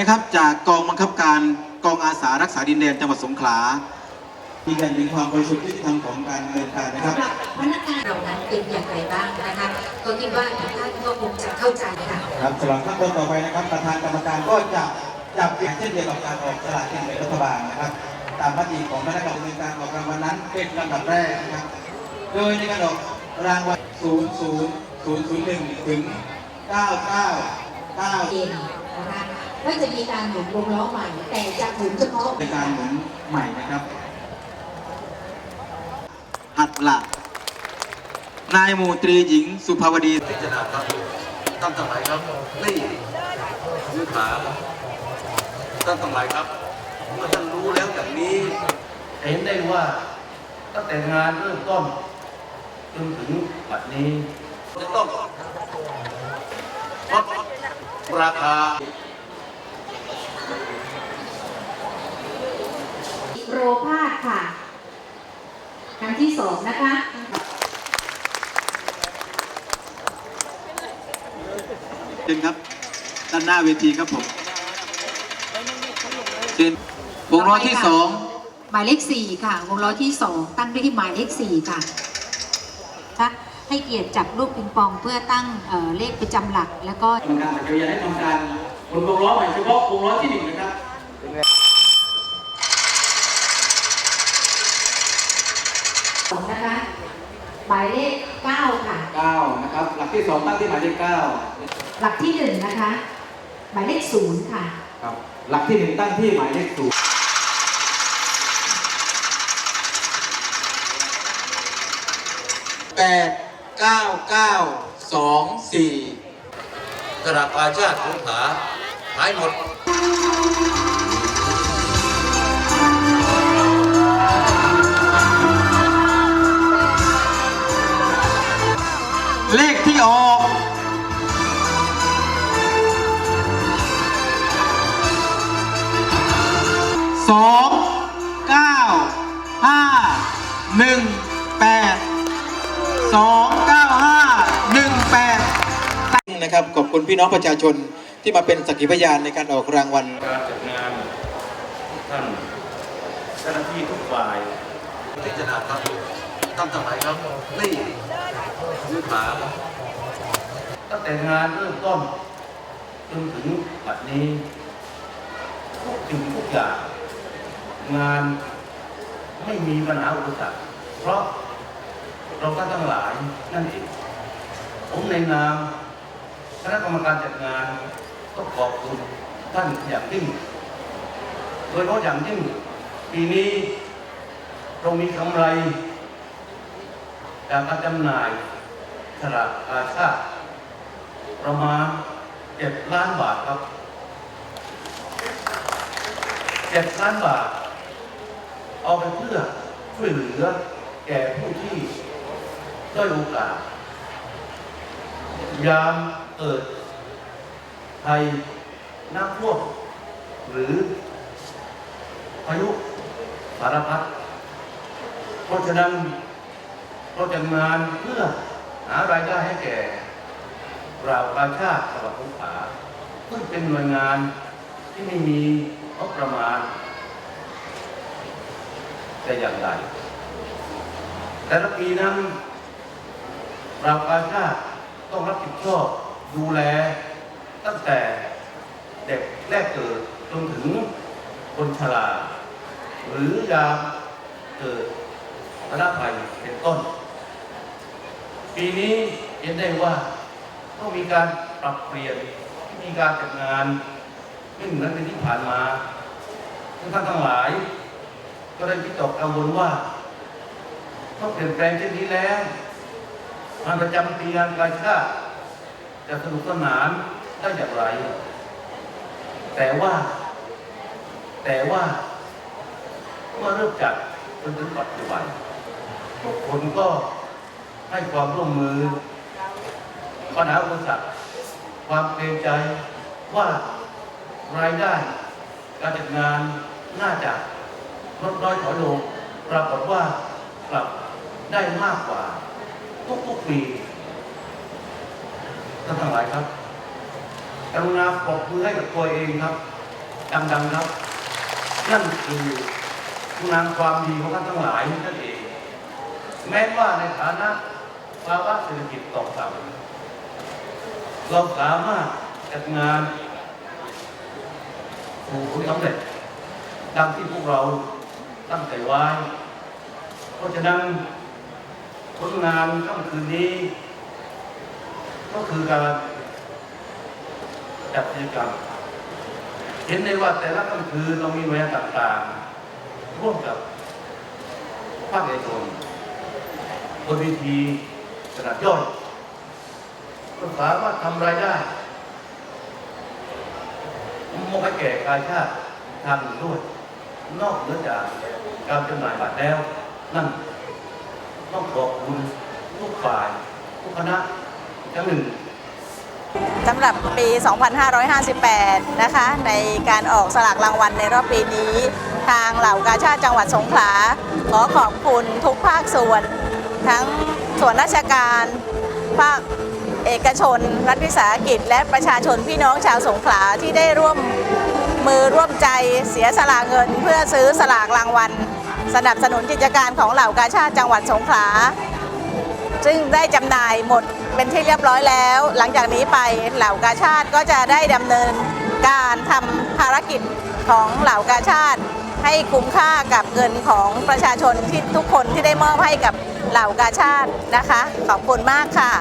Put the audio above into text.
นะครับ จากกองบังคับการกองอาสารักษาดินแดนจังหวัดสงขลามีการถึงความบริสุทธิ์ยุติธรรมของการดำเนินการนะครับสำหรับพนักงานเรานั้นเป็นอย่างไรบ้างนะคะก็คิดว่าทุกท่านก็คงจะเข้าใจค่ะครับสำหรับขั้นตอนต่อไปนะครับ ประธานกรรมการก็จะจับเปลี่ยนเช่นเดียวกับการออกสลากกินแบ่งรัฐบาลนะครับ ตามมติของคณะกรรมการออกรางวัลนั้นเป็นลำดับแรกนะครับ โดยในการออกรางวัล 0 0 0 0 1 ถึง 9 9เองนะคะ ว่าจะมีการหมุนวงล้อใหม่ แต่จะหมุนเฉพาะในการหมุนใหม่นะครับ หัดหลักนายหมูตรีหญิงสุภาวดีพิจารณาครับตั้งสมัยครับนี่ยืดขาตั้งสมัยครับเมื่อท่านรู้แล้วอย่างนี้ เห็นได้ว่าตั้งแต่งานเริ่มต้นจนถึงปัจนี้จะต้องลดราคา โรพาสค่ะ ครั้งที่สองนะคะเชิญครับ ด้านหน้าเวทีครับผมเชิญวงล้อที่สองหมายเลขสี่ค่ะ วงล้อที่สองตั้งด้วยที่หมายเลขสี่ค่ะค่ะให้เกียรติจับลูกปิงปองเพื่อตั้งเอ่อเลขประจำหลัก แล้วก็กรรมการจักรยานได้ทำการบนวงล้อใหม่เฉพาะวงล้อที่หนึ่งนะครับ นะคะ ห มายเลขเก้าค่ะ 9 นะครับ หลักที่ 2 ตั้งที่หมายเลขหลักที่หนึ่งนะคะ หมายเลขศูนย์ค่ะ9ครับ หลักที่ 1 ตั้งที่หมายเลข0 8 9 9 2 4สลากอาชาติสงขลาหายหมด สองเก้าห้าหนึ่งแปดสองเก้าห้าหนึ่งแปดนะครับขอบคุณพี่น้องประชาชนที่มาเป็นสักขีพยานในการออกรางวัลการจัดงานทุกท่านเจ้าหน้าที่ทุกฝ่ายพิจารณาครับตั้งสมัยครับนี่ยืดขาตั้งแต่งานเริ่มต้นจนถึงปัจนี้ทุกสิ่งทุกอย่าง งานไม่มีปัญหาอุปสรรคเพราะเราก็ทั้งหลายนั่นเอง ผมในนามคณะกรรมการจัดงานก็ขอบคุณท่านอย่างยิ่งโดยเฉพาะอย่างยิ่งปีนี้เรามีกำไรจากการจำหน่ายสลากอาชาประมาณเจ็ดล้านบาทครับเจ็ดล้านบาท เอาไปเพื่อช่วยเหลือแก่ผู้ที่ด้อยโอกาส ยามเกิดภัยน้ำท่วมหรือพายุสารพัดเพราะฉะนั้นเราจะงานเพื่อหารายได้ให้แก่ราประชาติจังหวัดสงขลาซึ่งเป็นหน่วยงานที่ไม่มีงบประมาณ แต่อย่างไร แต่ละปีนั้นเราปรชาติต้องรับผิดชอบดูแลตั้งแต่เด็กแรกเกิดจนถึงคนชราหรือยามเกิดพระภัยเป็นต้น ปีนี้เห็นได้ว่าต้องมีการปรับเปลี่ยนมีการจัดงานไม่เหมือนเป็นที่ผ่านมาท่านทั้งหลาย ก็ได้วิตกกังวลว่าต้องเปลี่ยนแปลงเช่นนี้แล้วงานประจำปีงานกายชาติจะสนุกสนานได้อย่างไร แต่ว่า แต่ว่าเมื่อเริ่มจัดจนถึงปัจจุบันทุกคนก็ให้ความร่วมมือปัญหาอุปสรรคความเกรงใจว่ารายได้ การจัดงานน่าจะ ลดน้อยถอยลง ปรากฏว่ากลับได้มากกว่า ทุกๆปีท่านทั้งหลายครับกรุณาปรบมือให้กับตัวเองครับ ดังๆครับ นั่นคือคุณงามความดีของท่านทั้งหลายนั่นเอง แม้ว่าในฐานะภาวะเศรษฐกิจตกต่ำเราสามารถจัดงานสู่ผลสำเร็จดังที่พวกเรา ตั้งใจไว้ เพราะฉะนั้นผลงานค่ำคืนนี้ ก็คือการจัดกิจกรรมเห็นได้ว่าแต่ละค่ำคืนเรามีหน่วยงานต่างๆ ร่วมกับภาคเอกชนบนเวทีขนาดย่อยก็สามารถทำรายได้มอบให้แก่กายชาติทางอื่นด้วย นอกเหนือจากการจำหน่ายบัตรแล้ว นั่นต้องขอบคุณทุกฝ่ายทุกคณะอีกครั้งหนึ่งสำหรับปี 2558 นะคะ ในการออกสลากรางวัลในรอบปีนี้ ทางเหล่ากาชาติจังหวัดสงขลา ขอขอบคุณทุกภาคส่วน ทั้งส่วนราชการ ภาคเอกชน รัฐวิสาหกิจ และประชาชนพี่น้องชาวสงขลาที่ได้ร่วม มือร่วมใจเสียสละเงิน เพื่อซื้อสลากรางวัล สนับสนุนกิจการของเหล่ากาชาติจังหวัดสงขลา ซึ่งได้จำหน่ายหมดเป็นที่เรียบร้อยแล้ว หลังจากนี้ไปเหล่ากาชาติก็จะได้ดำเนินการทำภารกิจของเหล่ากาชาติ ให้คุ้มค่ากับเงินของประชาชนที่ทุกคนที่ได้มอบให้กับเหล่ากาชาตินะคะ ขอบคุณมากค่ะ